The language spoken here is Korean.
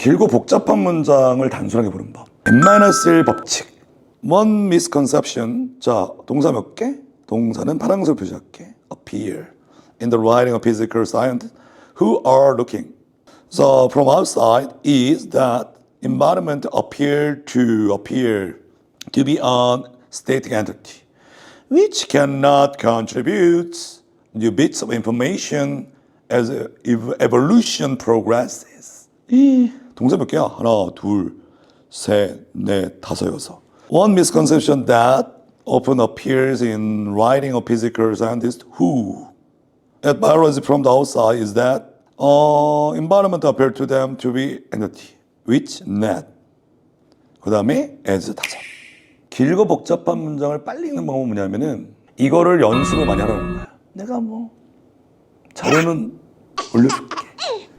길고 복잡한 문장을 단순하게 보는 법. n-1 법칙. One misconception. 자, 동사 몇 개? 동사는 파란색 표시할게. appear in the writing of physical scientists who are looking. So from outside is that environment appear to appear to be an static entity which cannot contribute new bits of information as ev- evolution progresses. 이 동사 몇 개야? 하나, 둘, 셋, 넷, 다섯, 여섯. One misconception that often appears in writing of physical scientists who at biology from the outside is that uh, environment appear to them to be entity, which not. 그 다음에 as 다섯. 길고 복잡한 문장을 빨리 읽는 방법은 뭐냐면은 이거를 연습을 많이 하라는 거야. 내가 뭐 자료는 올려줄게.